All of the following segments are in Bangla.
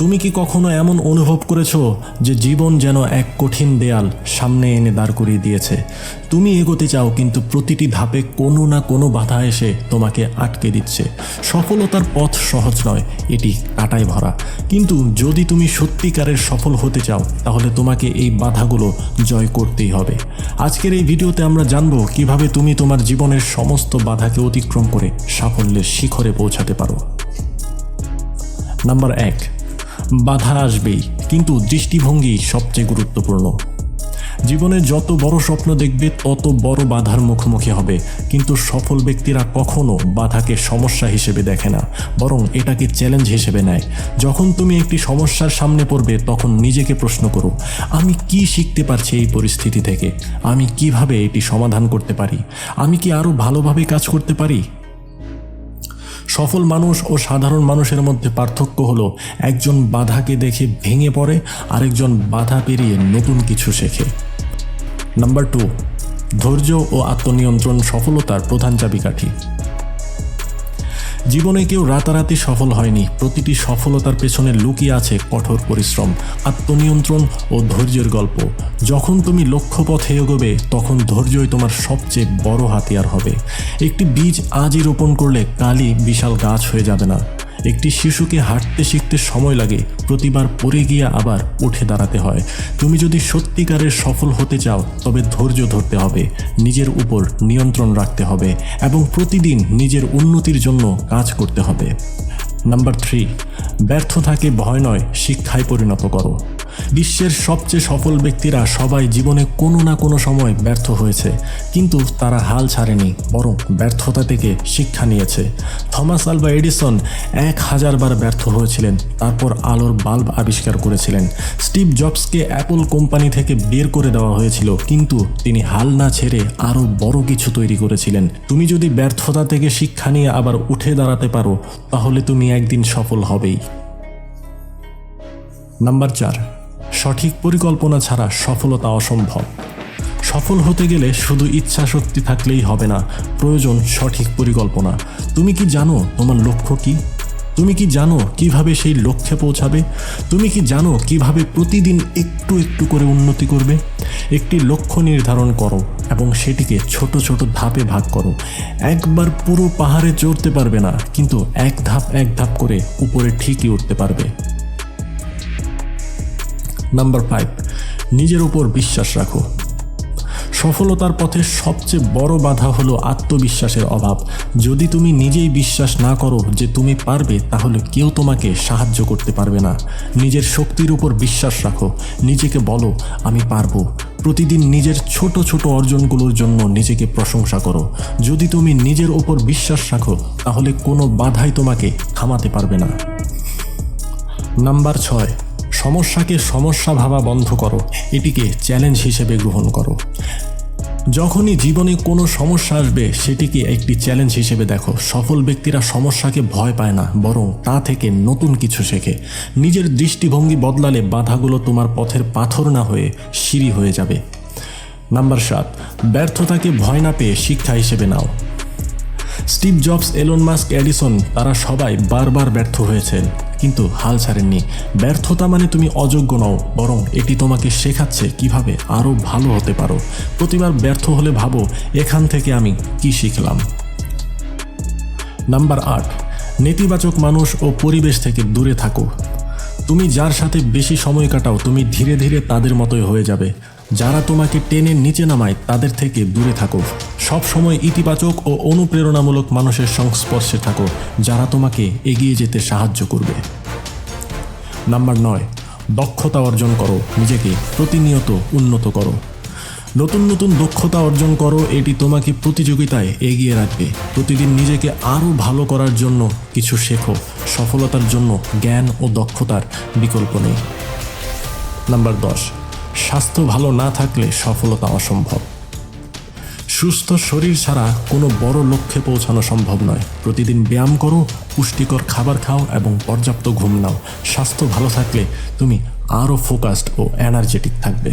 তুমি কি কখনো এমন অনুভব করেছ যে জীবন যেন এক কঠিন দেয়াল সামনে এনে দাঁড় করিয়ে দিয়েছে? তুমি এগোতে চাও, কিন্তু প্রতিটি ধাপে কোনো না কোনো বাধা এসে তোমাকে আটকে দিচ্ছে। সফলতার পথ সহজ নয়, এটি কাটায় ভরা। কিন্তু যদি তুমি সত্যিকারের সফল হতে চাও, তাহলে তোমাকে এই বাধাগুলো জয় করতেই হবে। আজকের এই ভিডিওতে আমরা জানব কীভাবে তুমি তোমার জীবনের সমস্ত বাধাকে অতিক্রম করে সাফল্যের শিখরে পৌঁছাতে পারো। নাম্বার এক বাধা আসবেই, কিন্তু দৃষ্টিভঙ্গি সবচেয়ে গুরুত্বপূর্ণ। জীবনে যত বড় স্বপ্ন দেখবে, তত বড় বাধার মুখোমুখি হবে, কিন্তু সফল ব্যক্তিরা কখনো বাধাকে সমস্যা হিসেবে দেখে না, বরং এটাকে চ্যালেঞ্জ হিসেবে নেয়। যখন তুমি একটি সমস্যার সামনে পড়বে, তখন নিজেকে প্রশ্ন করো, আমি কি শিখতে পারছি এই পরিস্থিতি থেকে? আমি কীভাবে এটি সমাধান করতে পারি? আমি কি আরও ভালোভাবে কাজ করতে পারি? সফল মানুষ ও সাধারণ মানুষের মধ্যে পার্থক্য হলো, একজন বাধাকে দেখে ভেঙে পড়ে, আরেকজন বাধা পেরিয়ে নতুন কিছু শেখে। নাম্বার টু ধৈর্য ও আত্মনিয়ন্ত্রণ সফলতার প্রধান চাবিকাঠি। জীবনে কেউ রাতারাতি সফল হয়নি। প্রতিটি সফলতার পেছনে লুকিয়ে আছে কঠোর পরিশ্রম, আত্মনিয়ন্ত্রণ ও ধৈর্যের গল্প। যখন তুমি লক্ষ্যপথে এগোবে, তখন ধৈর্যই তোমার সবচেয়ে বড় হাতিয়ার হবে। একটি বীজ আজই রোপণ করলে কালই বিশাল গাছ হয়ে যাবে না। একটি শিশুকে হাঁটতে শিখতে সময় লাগে, প্রতিবার পড়ে গিয়ে আবার উঠে দাঁড়াতে হয়। তুমি যদি সত্যিকারের সফল হতে চাও, তবে ধৈর্য ধরতে হবে, নিজের উপর নিয়ন্ত্রণ রাখতে হবে এবং প্রতিদিন নিজের উন্নতির জন্য কাজ করতে হবে। নাম্বার থ্রি, ব্যর্থতাকে ভয় নয়, শিক্ষায় পরিণত করো। বিশ্বের সবচেয়ে সফল ব্যক্তিরা সবাই জীবনে কোনো না কোনো সময় ব্যর্থ হয়েছে। কিন্তু তারা হাল ছাড়েনি, বরং ব্যর্থতা থেকে শিক্ষা নিয়েছে। থমাস আলভা এডিসন এক হাজার বার ব্যর্থ হয়েছিলেন, তারপর আলোর বাল্ব আবিষ্কার করেছিলেন। স্টিভ জবসকে অ্যাপল কোম্পানি থেকে বের করে দেওয়া হয়েছিল, কিন্তু তিনি হাল না ছেড়ে আরও বড় কিছু তৈরি করেছিলেন। তুমি যদি ব্যর্থতা থেকে শিক্ষা নিয়ে আবার উঠে দাঁড়াতে পারো, তাহলে তুমি একদিন সফল হবেই। নাম্বার চার। সঠিক পরিকল্পনা ছাড়া সফলতা অসম্ভব। সফল হতে গেলে শুধু ইচ্ছা শক্তি থাকলেই হবে না, প্রয়োজন সঠিক পরিকল্পনা। তুমি কি জানো তোমার লক্ষ্য কি? তুমি কি জানো কীভাবে সেই লক্ষ্যে পৌঁছাবে? তুমি কি জানো কীভাবে প্রতিদিন একটু একটু করে উন্নতি করবে? একটি লক্ষ্য নির্ধারণ করো এবং সেটিকে ছোট ছোট ধাপে ভাগ করো। একবার পুরো পাহাড়ে চড়তে পারবে না, কিন্তু এক ধাপ এক ধাপ করে উপরে ঠিকই উঠতে পারবে। নাম্বার ফাইভ নিজের উপর বিশ্বাস রাখো। সফলতার পথে সবচেয়ে বড় বাধা হলো আত্মবিশ্বাসের অভাব। যদি তুমি নিজেই বিশ্বাস না করো যে তুমি পারবে, তাহলে কেউ তোমাকে সাহায্য করতে পারবে না। নিজের শক্তির উপর বিশ্বাস রাখো। নিজেকে বলো, আমি পারব। প্রতিদিন নিজের ছোট ছোট অর্জনগুলোর জন্য নিজেকে প্রশংসা করো। যদি তুমি নিজের ওপর বিশ্বাস রাখো, তাহলে কোনো বাধাই তোমাকে থামাতে পারবে না। নাম্বার ছয় সমস্যাকে সমস্যা ভাবা বন্ধ করো, এটিকে চ্যালেঞ্জ হিসেবে গ্রহণ করো। যখনই জীবনে কোনো সমস্যা আসবে, সেটিকে একটি চ্যালেঞ্জ হিসেবে দেখো। সফল ব্যক্তিরা সমস্যাকে ভয় পায় না, বরং তা থেকে নতুন কিছু শেখে। নিজের দৃষ্টিভঙ্গি বদলালে বাধাগুলো তোমার পথের পাথর না হয়ে সিঁড়ি হয়ে যাবে। নাম্বার সাত, ব্যর্থতাকে ভয় না পেয়ে শিক্ষা হিসেবে নাও। Steve Jobs, Elon Musk Edison তারা সবাই বারবার ব্যর্থ হয়েছেন কিন্তু হাল ছাড়েননি। ব্যর্থতা মানে তুমি অযোগ্য নও, বরং এটি তোমাকে শেখাচ্ছে কীভাবে আরও ভালো হতে পারো। প্রতিবার ব্যর্থ হলে ভাবো, এখান থেকে আমি কি শিখলাম? নাম্বার আট, নেতিবাচক মানুষ ও পরিবেশ থেকে দূরে থাকো। তুমি যার সাথে বেশি সময় কাটাও, তুমি ধীরে ধীরে তাদের মতোই হয়ে যাবে। যারা তোমাকে টেনে নিচে নামায়, তাদের থেকে দূরে থাকো। সব সময় ইতিবাচক ও অনুপ্রেরণামূলক মানুষের সংস্পর্শে থাকো, যারা তোমাকে এগিয়ে যেতে সাহায্য করবে। নাম্বার নয়, দক্ষতা অর্জন করো, নিজেকে প্রতিনিয়ত উন্নত করো। নতুন নতুন দক্ষতা অর্জন করো, এটি তোমাকে প্রতিযোগিতায় এগিয়ে রাখবে। প্রতিদিন নিজেকে আরও ভালো করার জন্য কিছু শেখো, সফলতার জন্য জ্ঞান ও দক্ষতার বিকল্প নেই। নাম্বার দশ স্বাস্থ্য ভালো না থাকলে সফলতা অসম্ভব। সুস্থ শরীর ছাড়া কোনো বড় লক্ষ্যে পৌঁছানো সম্ভব নয়। প্রতিদিন ব্যায়াম করো, পুষ্টিকর খাবার খাও এবং পর্যাপ্ত ঘুম নাও। স্বাস্থ্য ভালো থাকলে তুমি আরও ফোকাসড ও এনার্জেটিক থাকবে।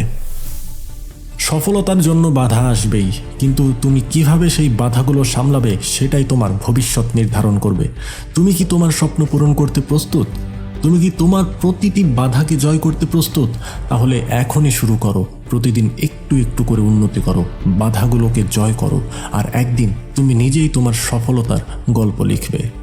সফলতার জন্য বাধা আসবেই, কিন্তু তুমি কীভাবে সেই বাধাগুলো সামলাবে সেটাই তোমার ভবিষ্যৎ নির্ধারণ করবে। তুমি কি তোমার স্বপ্ন পূরণ করতে প্রস্তুত? তুমি কি তোমার প্রতিটি বাধাকে জয় করতে প্রস্তুত? তাহলে এখনই শুরু করো। প্রতিদিন একটু একটু করে উন্নতি করো। বাধাগুলোকে জয় করো। আর একদিন তুমি নিজেই তোমার সফলতার গল্প লিখবে।